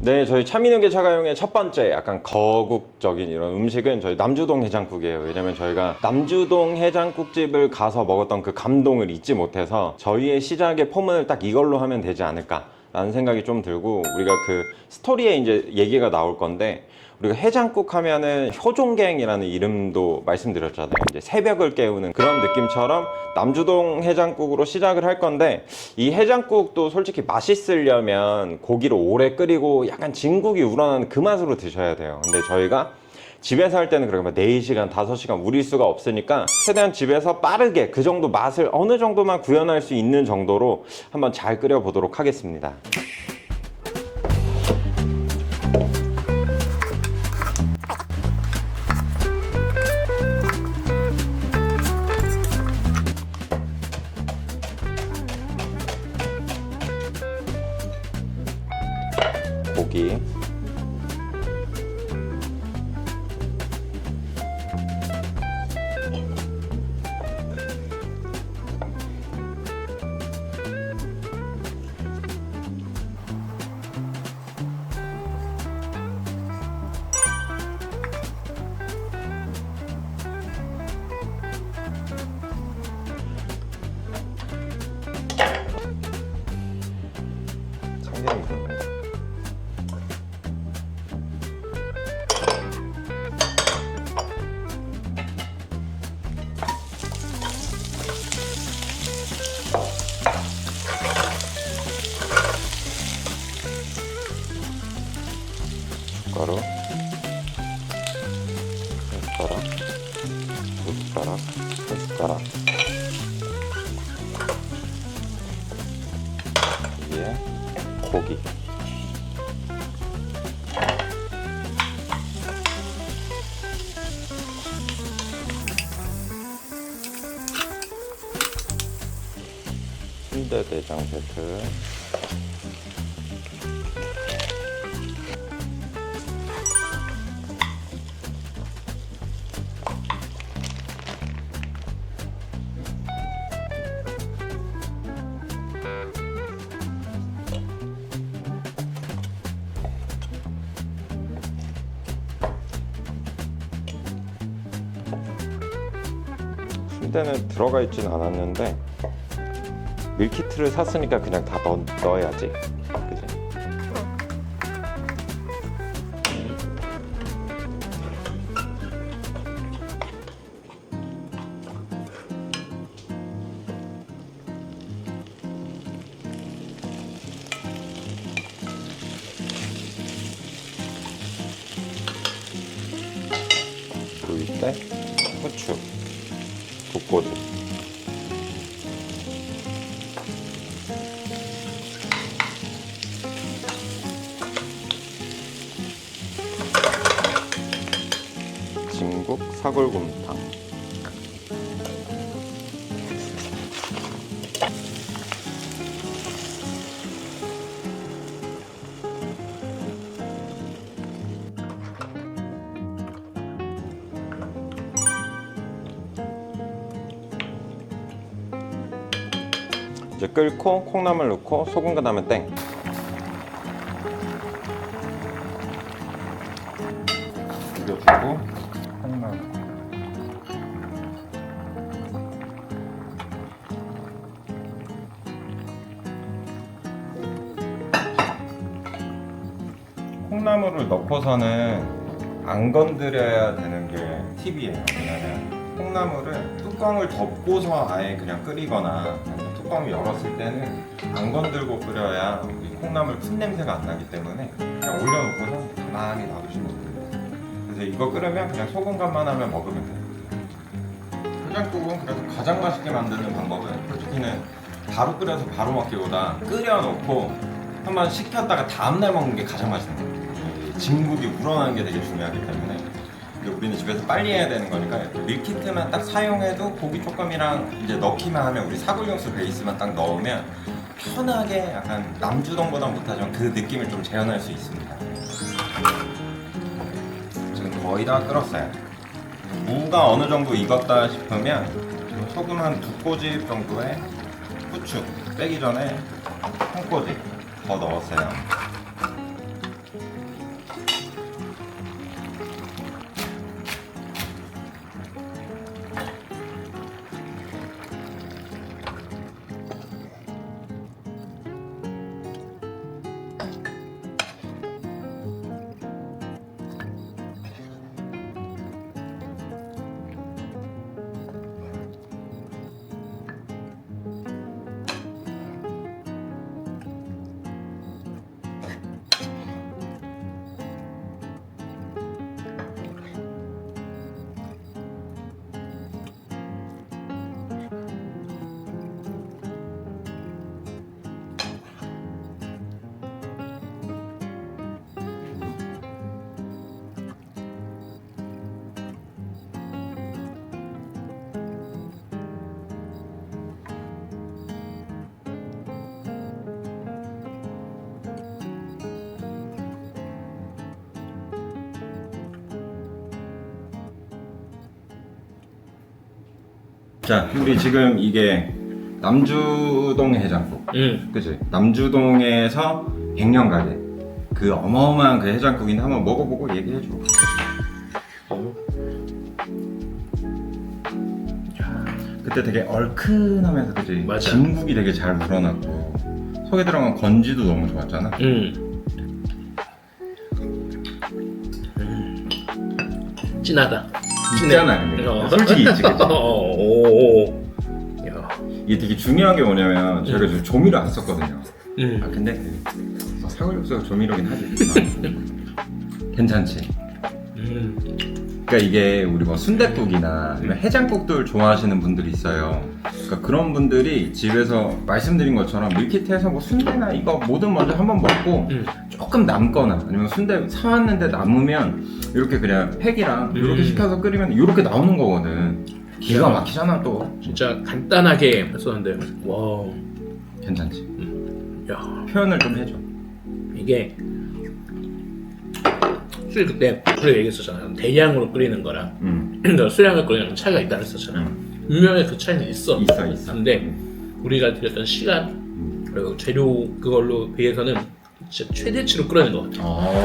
네, 저희 차민우계 차가용의 첫 번째 약간 거국적인 이런 음식은 저희 남주동 해장국이에요. 왜냐면 저희가 남주동 해장국집을 가서 먹었던 그 감동을 잊지 못해서 저희의 시작의 포문을 딱 이걸로 하면 되지 않을까. 라는 생각이 좀 들고 우리가 그 스토리에 이제 얘기가 나올 건데 우리가 해장국 하면은 효종갱이라는 이름도 말씀드렸잖아요. 이제 새벽을 깨우는 그런 느낌처럼 남주동 해장국으로 시작을 할 건데 이 해장국도 솔직히 맛있으려면 고기를 오래 끓이고 약간 진국이 우러나는 그 맛으로 드셔야 돼요. 근데 저희가 집에서 할 때는 막 4시간, 5시간 우릴 수가 없으니까 최대한 집에서 빠르게 그 정도 맛을 어느 정도만 구현할 수 있는 정도로 한번 잘 끓여 보도록 하겠습니다. 숟가락 세 숟가락. 위에 고기. 순대 대장 세트 순대는 들어가 있진 않았는데 밀키트를 샀으니까 그냥 다 넣, 넣어야지 그지? 구일 때 후추 붓고지 진국 사골곰탕 이제 끓고 콩나물 넣고 소금 그다음에 땡 비벼주고 콩나물 콩나물을 넣고서는 안 건드려야 되는 게 팁이에요. 왜냐면 콩나물을 뚜껑을 덮고서 아예 그냥 끓이거나 뚜껑을 열었을 때는 안 건들고 끓여야 이 콩나물 풋 냄새가 안 나기 때문에 그냥 올려놓고서 가만히 놔두시면 돼요. 그래서 이거 끓으면 그냥 소금 간만 하면 먹으면 돼요. 해장국은 그래서 가장 맛있게 만드는 방법은 솔직히는 바로 끓여서 바로 먹기보다 끓여놓고 한번 식혔다가 다음날 먹는 게 가장 맛있는 거예요. 이 진국이 우러나는 게 되게 중요하기 때문에 근데 우리는 집에서 빨리 해야 되는 거니까 밀키트만 딱 사용해도 고기 조금이랑 이제 넣기만 하면 우리 사골육수 베이스만 딱 넣으면 편하게 약간 남주동보다 못하지만 그 느낌을 좀 재현할 수 있습니다. 지금 거의 다 끓었어요. 무가 어느 정도 익었다 싶으면 소금 한 두 꼬집 정도의 후추 빼기 전에 한 꼬집 더 넣었어요. 자, 우리 지금 이게 남주동 해장국. 음. 그치? 남주동에서 100년 가게. 그 어마어마한 그 해장국인데 한번 먹어보고 얘기해줘. 그때 되게 얼큰하면서 그지? 맞아. 진국이 되게 잘 우러났고 속에 들어간 건지도 너무 좋았잖아. 음. 음. 진하다. 있잖아, 근데. 어. 솔직히 있지, 그치? 어, 오. 야. 이게 되게 중요한 게 뭐냐면 저희가 지금 조미료 안 썼거든요. 아 음. 근데 뭐 사골육수가 조미료긴 하지. 괜찮지. 음. 그러니까 이게 우리 뭐 순댓국이나 아니면 해장국들 좋아하시는 분들이 있어요. 그러니까 그런 분들이 집에서 말씀드린 것처럼 밀키트에서 뭐 순대나 이거 뭐든 먼저 한번 먹고 음. 조금 남거나 아니면 순대 사왔는데 남으면 이렇게 그냥 팩이랑 이렇게 음. 시켜서 끓이면 이렇게 나오는 거거든. 기가 막히잖아 또. 진짜 간단하게 했었는데 와. 괜찮지. 야. 표현을 좀 해줘. 이게 술 그때 우리가 얘기했었잖아요. 대량으로 끓이는 거랑 음. 수량을 끓이는 거랑 차이가 있다고 했었잖아요. 음. 분명히 그 차이는 있어. 있어 있어. 근데 우리가 들였던 시간 음. 그리고 재료 그걸로 비해서는 진짜 최대치로 끓이는 것 같아. 어,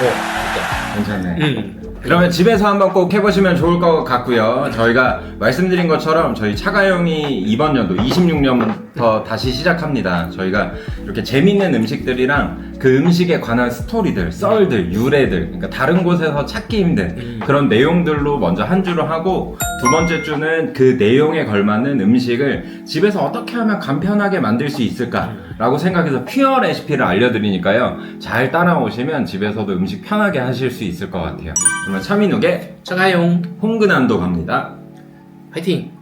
어, 괜찮네. 음. 그러면 집에서 한번 꼭 해보시면 좋을 것 같고요. 저희가 말씀드린 것처럼 저희 차가용이 이번 연도 26년 부터 다시 시작합니다. 저희가 이렇게 재밌는 음식들이랑 그 음식에 관한 스토리들, 썰들, 유래들, 그러니까 다른 곳에서 찾기 힘든 음. 그런 내용들로 먼저 한 주를 하고 두 번째 주는 그 내용에 걸맞는 음식을 집에서 어떻게 하면 간편하게 만들 수 있을까라고 생각해서 퓨어 레시피를 알려드리니까요. 잘 따라오시면 집에서도 음식 편하게 하실 수 있을 것 같아요. 그러면 차민욱의 차가용 홍근안도 갑니다. 파이팅!